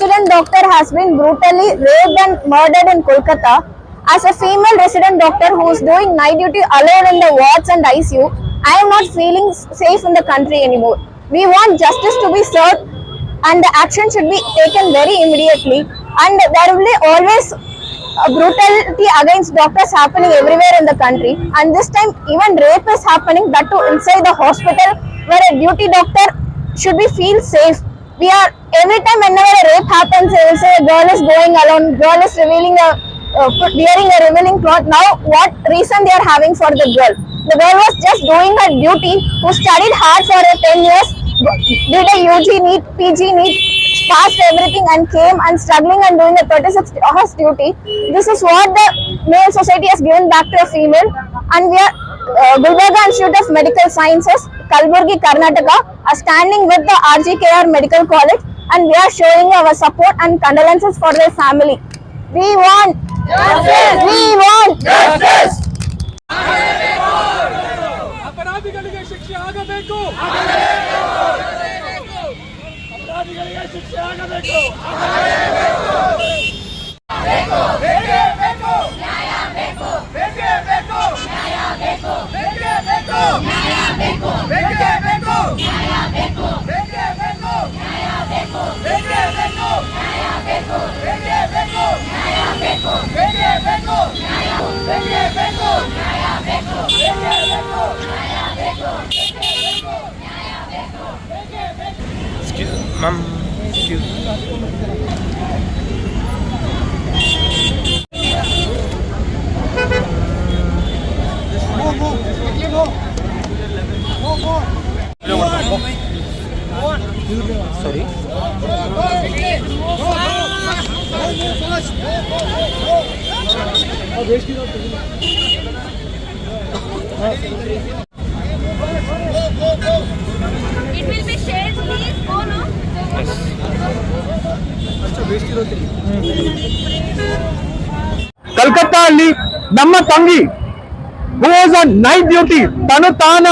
Resident doctor has been brutally raped and murdered in Kolkata. As a female resident doctor who is doing night duty alone in the wards and ICU, I am not feeling safe in the country anymore. We want justice to be served and the action should be taken very immediately and there will be always brutality against doctors happening everywhere in the country and this time even rape is happening that too inside the hospital where a duty doctor should be feel safe we are every time whenever a rape happens they will say a girl is going alone. Girl is revealing a uh, wearing a revealing cloth. Now what reason they are having for the girl? The girl was just doing her duty who studied hard for uh, 10 years did a UG NEET, PG NEET, passed everything and came and struggling and doing a 36 hours duty. This is what the male society has given back to a female. And we are uh, Gulbarga Institute of Medical Sciences, Kalburgi, Karnataka are standing with the RGKR Medical College and we are showing our support and condolences for their family. We want justice. We want ಅಪರಾಧಿಗಳಿಗೆ ಶಿಕ್ಷೆ ಆಗಬೇಕು ಅಪರಾಧಿಗಳಿಗೆ ಶಿಕ್ಷೆ ಆಗಬೇಕು Sorry. It will be shared, please. Go no. Calcutta ಅಲ್ಲಿ ನಮ್ಮ ತಂಗಿ night duty ತನು ತಾನ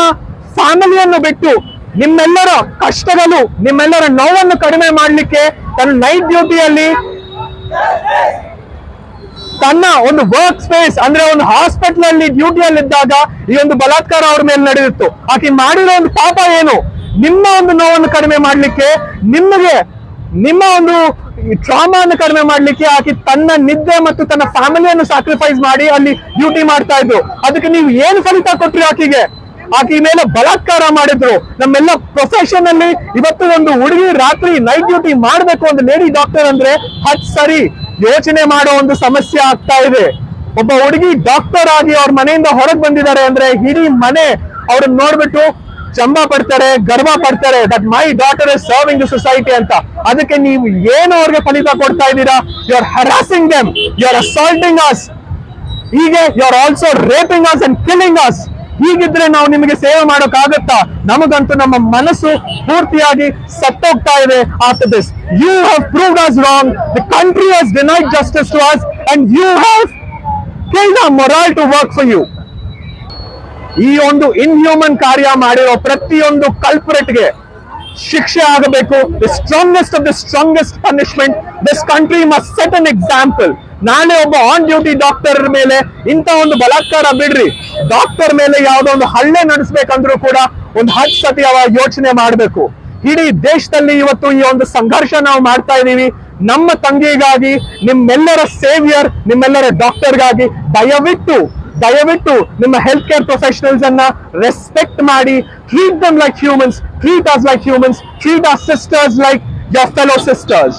ಫ್ಯಾಮಿಲಿಯನ್ನು ಬಿಟ್ಟು ನಿಮ್ಮೆಲ್ಲರ ಕಷ್ಟಗಳು ನಿಮ್ಮೆಲ್ಲರ ನೋವನ್ನು ಕಡಿಮೆ ಮಾಡಲಿಕ್ಕೆ ತನ್ನ ನೈಟ್ ಡ್ಯೂಟಿಯಲ್ಲಿ ತನ್ನ ಒಂದು ವರ್ಕ್ ಸ್ಪೇಸ್ ಅಂದ್ರೆ ಒಂದು ಹಾಸ್ಪಿಟಲ್ ಅಲ್ಲಿ ಡ್ಯೂಟಿಯಲ್ಲಿ ಇದ್ದಾಗ ಈ ಒಂದು ಬಲಾತ್ಕಾರ ಅವ್ರ ಮೇಲೆ ನಡೆದಿತ್ತು. ಆಕೆ ಮಾಡಿರೋ ಒಂದು ಪಾಪ ಏನು? ನಿಮ್ಮ ಒಂದು ನೋವನ್ನು ಕಡಿಮೆ ಮಾಡ್ಲಿಕ್ಕೆ, ನಿಮಗೆ, ನಿಮ್ಮ ಒಂದು ಟ್ರಾಮಾ ಅನ್ನು ಕಡಿಮೆ ಮಾಡ್ಲಿಕ್ಕೆ ಆಕೆ ತನ್ನ ನಿದ್ದೆ ಮತ್ತು ತನ್ನ ಫ್ಯಾಮಿಲಿಯನ್ನು ಸ್ಯಾಕ್ರಿಫೈಸ್ ಮಾಡಿ ಅಲ್ಲಿ ಡ್ಯೂಟಿ ಮಾಡ್ತಾ ಇದ್ರು ಅದಕ್ಕೆ ನೀವು ಏನು ಫಲಿತ ಕೊಟ್ರಿ ಆಕೆಗೆ? ಆಕೆ ಮೇಲೆ ಬಲಾತ್ಕಾರ ಮಾಡಿದ್ರು. ನಮ್ಮೆಲ್ಲ ಪ್ರೊಫೆಷನ್ ಅಲ್ಲಿ ಇವತ್ತು ಒಂದು ಹುಡುಗಿ ರಾತ್ರಿ ನೈಟ್ ಡ್ಯೂಟಿ ಮಾಡ್ಬೇಕು ಒಂದು ಲೇಡಿ ಡಾಕ್ಟರ್ ಅಂದ್ರೆ ಹಚ್ ಸರಿ. ಯೋಚನೆ ಮಾಡೋ ಒಂದು ಸಮಸ್ಯೆ ಆಗ್ತಾ ಇದೆ. ಒಬ್ಬ ಹುಡುಗಿ ಡಾಕ್ಟರ್ ಆಗಿ ಅವ್ರ ಮನೆಯಿಂದ ಹೊರಗೆ ಬಂದಿದ್ದಾರೆ ಅಂದ್ರೆ ಇಡೀ ಮನೆ ಅವ್ರನ್ನ ನೋಡ್ಬಿಟ್ಟು ಚಂಬ ಪಡ್ತಾರೆ, ಗರ್ವ ಪಡ್ತಾರೆ. That my daughter is serving the society ಅಂತ. ಅದಕ್ಕೆ ನೀವು ಏನು ಅವ್ರಿಗೆ ಫಲಿತ ಕೊಡ್ತಾ ಇದ್ದೀರಾ? You are harassing them you are assaulting us ಹೀಗೆ you are also raping us and killing us ಹೀಗಿದ್ರೆ ನಾವು ನಿಮಗೆ ಸೇವೆ ಮಾಡೋಕ್ಕಾಗತ್ತಾ? ನಮಗಂತೂ ನಮ್ಮ ಮನಸ್ಸು ಪೂರ್ತಿಯಾಗಿ ಸತ್ತೋಗ್ತಾ ಇದೆ. After this you have proved us wrong the country has denied justice to us and you have a moral to work for you ಈ ಒಂದು ಇನ್ಹ್ಯೂಮನ್ ಕಾರ್ಯ ಮಾಡಿರೋ ಪ್ರತಿಯೊಂದು ಕಲ್ಪರೇಟ್ಗೆ ಶಿಕ್ಷೆ ಆಗಬೇಕು. The strongest of the strongest punishment this country must set an example ನಾಳೆ ಒಬ್ಬ ಆನ್ ಡ್ಯೂಟಿ ಡಾಕ್ಟರ್ ಮೇಲೆ ಇಂಥ ಒಂದು ಬಲಾತ್ಕಾರ ಬಿಡ್ರಿ. ಡಾಕ್ಟರ್ ಮೇಲೆ ಯಾವುದೋ ಒಂದು ಹಲ್ಲೆ ನಡೆಸ್ಬೇಕಂದ್ರೂ ಕೂಡ ಒಂದು ಹತ್ತು ಸತಿ ಅವ ಯೋಚನೆ ಮಾಡಬೇಕು. ಇಡೀ ದೇಶದಲ್ಲಿ ಇವತ್ತು ಈ ಒಂದು ಸಂಘರ್ಷ ನಾವು ಮಾಡ್ತಾ ಇದೀವಿ. ನಮ್ಮ ತಂಗಿಗಾಗಿ, ನಿಮ್ಮೆಲ್ಲರ ಸೇವಿಯರ್ ನಿಮ್ಮೆಲ್ಲರ ಡಾಕ್ಟರ್ಗಾಗಿ ದಯವಿಟ್ಟು ದಯವಿಟ್ಟು ನಿಮ್ಮ ಹೆಲ್ತ್ ಕೇರ್ ಪ್ರೊಫೆಷನಲ್ಸ್ ಅನ್ನ ರೆಸ್ಪೆಕ್ಟ್ ಮಾಡಿ treat them like humans treat us like humans treat us sisters like your fellow sisters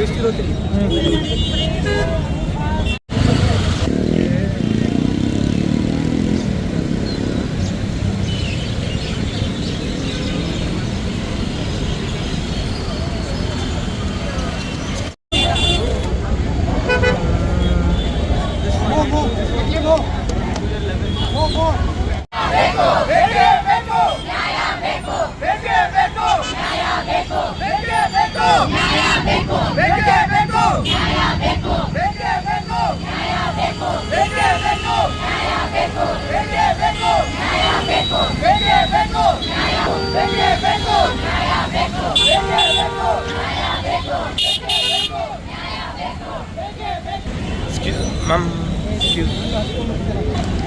waste होती Go, go! ma'am. Thank you.